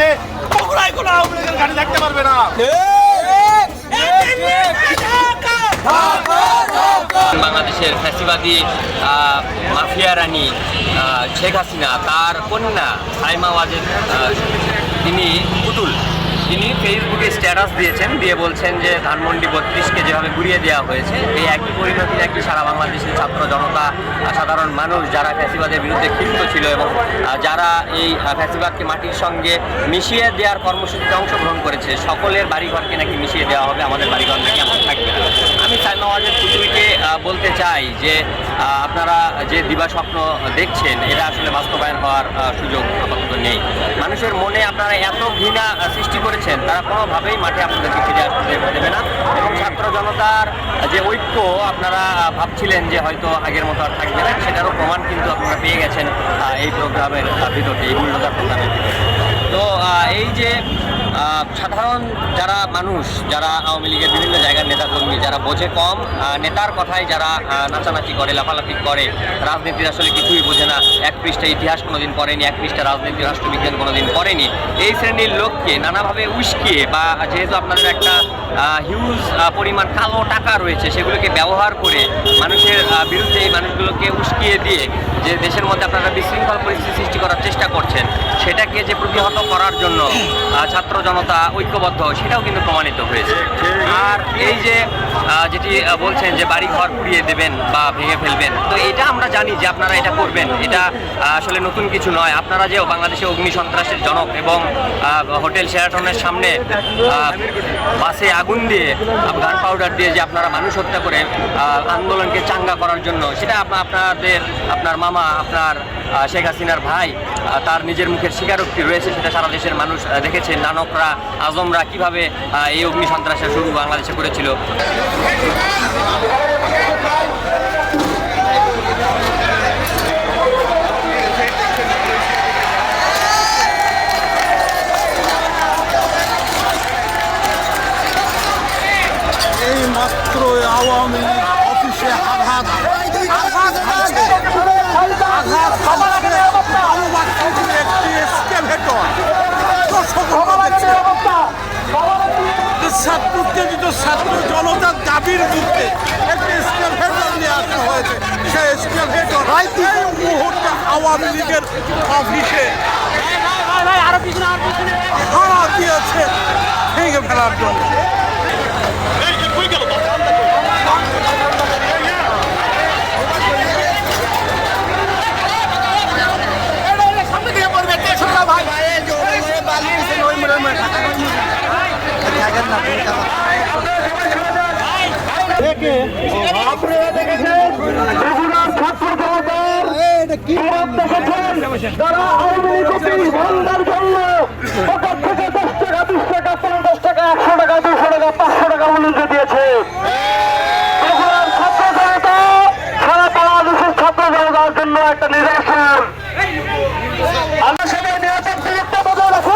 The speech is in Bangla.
হচ্ছে বগুড়ায় কোনো আওয়ামী লীগের গাড়ি দেখতে পারবে না। বাংলাদেশের ফ্যাসিবাদী মাফিয়া রানী শেখ হাসিনা তার কন্যা সাইমা ওয়াজেদ তিনি পুতুল। তিনি ফেসবুকে স্ট্যাটাস দিয়েছেন, দিয়ে বলছেন যে ধানমন্ডি বত্রিশকে যেভাবে ঘুরিয়ে দেওয়া হয়েছে, এই একই পরিণতি একই সারা বাংলাদেশের ছাত্র জনতা সাধারণ মানুষ যারা ফ্যাসিবাদের বিরুদ্ধে ক্ষিপ্ত ছিল এবং যারা এই ফ্যাসিবাদকে মাটির সঙ্গে মিশিয়ে দেওয়ার কর্মসূচিতে অংশগ্রহণ করেছে, সকলের বাড়িঘরকে নাকি মিশিয়ে দেওয়া হবে, আমাদের বাড়িঘর নাকি এমন থাকবে আমি সাইমা ওয়াজেদ পুতুলকে বলতে চাই যে আপনারা যে দিবা স্বপ্ন দেখছেন, এটা আসলে বাস্তবায়ন হওয়ার সুযোগ আপাতত নেই। মানুষের মনে আপনারা এত ঘৃণা সৃষ্টি সৃষ্টি করেছেন, তারা কোনোভাবেই মাঠে আপনাদেরকে ফিরে আসতে দেবে- না। এবং ছাত্র জনতার যে ঐক্য, আপনারা ভাবছিলেন যে হয়তো আগের মতো আর থাকবে না, সেটারও প্রমাণ কিন্তু আপনারা পেয়ে গেছেন এই প্রোগ্রামের ভিতরে এই মূল্যদার প্রোগ্রামের ভিতরে তো এই যে সাধারণ যারা মানুষ, যারা আওয়ামী লীগের বিভিন্ন জায়গার নেতাকর্মী, যারা বোঝে কম নেতার কথায় যারা নাচানাচি করে, লাফালাফি করে, রাজনীতির আসলে কিছুই বোঝে না। এক পৃষ্ঠা ইতিহাস কোনোদিন পড়েনি, এক পৃষ্ঠা রাজনীতি, রাষ্ট্রবিজ্ঞান কোনোদিন পড়েনি। এই শ্রেণির লোককে নানাভাবে উস্কিয়ে বা যেহেতু আপনাদের একটা হিউজ পরিমাণ কালো টাকা রয়েছে, সেগুলোকে ব্যবহার করে মানুষের বিরুদ্ধে এই মানুষগুলোকে উস্কিয়ে দিয়ে যে দেশের মধ্যে আপনারা বিশৃঙ্খল পরিস্থিতি সৃষ্টি করার চেষ্টা করছেন সেটাকে যে প্রতিহত করার জন্য ছাত্র জনতা ঐক্যবদ্ধ, সেটাও কিন্তু প্রমাণিত হয়েছে। আর এই যে যেটি বলছেন যে বাড়ি ঘর পুড়িয়ে দেবেন বা ভেঙে ফেলবেন, তো এটা আমরা জানি যে আপনারা এটা করবেন। এটা আসলে নতুন কিছু নয়। আপনারা যে বাংলাদেশে অগ্নি সন্ত্রাসের জনক এবং হোটেল শেরাটনের সামনে বাসে আগুন দিয়ে গান পাউডার দিয়ে যে আপনারা মানুষ হত্যা করে আন্দোলনকে চাঙ্গা করার জন্য, সেটা আপনা- আপনাদের, আপনার মামা, আপনার শেখ হাসিনার ভাই তার নিজের মুখের স্বীকারোক্তি রয়েছে, সেটা সারা দেশের মানুষ দেখেছে। নানকরা, আজমরা কীভাবে এই অগ্নি সন্ত্রাসের শুরু বাংলাদেশে করেছিল। মাত্র আওয়ামী অফিসে হানছে। আঘাত হানছে বালুবাগ থেকে একটি এক্সকেভেটর দর্শকরা দেখছে। ছাত্র উত্তেজিত ছাত্র জনতার দাবির যুদ্ধে একটি এক্সকেভেটর নিয়ে আসা হয়েছে। সেই এক্সকেভেটর এই মুহূর্তে আওয়ামী লীগের অফিসে হারা দিয়েছে। ভেঙে ফেলার জন্য আপনারা দেখেছেন বগুড়ার ছাত্র জনতার বিরোধ দেখেছেন যারা আওয়ামী লীগ অফিস জন্য পকেট থেকে দশ টাকা বিশ পঞ্চাশ টাকা একশো টাকা দুশো টাকা পাঁচশো টাকা মূল্য দিয়েছে ছাত্র জনতা সারা বাংলাদেশের ছাত্র জনতার জন্য একটা নিদর্শন আমরা সবাই নিরাপদ দূরত্ব বজায়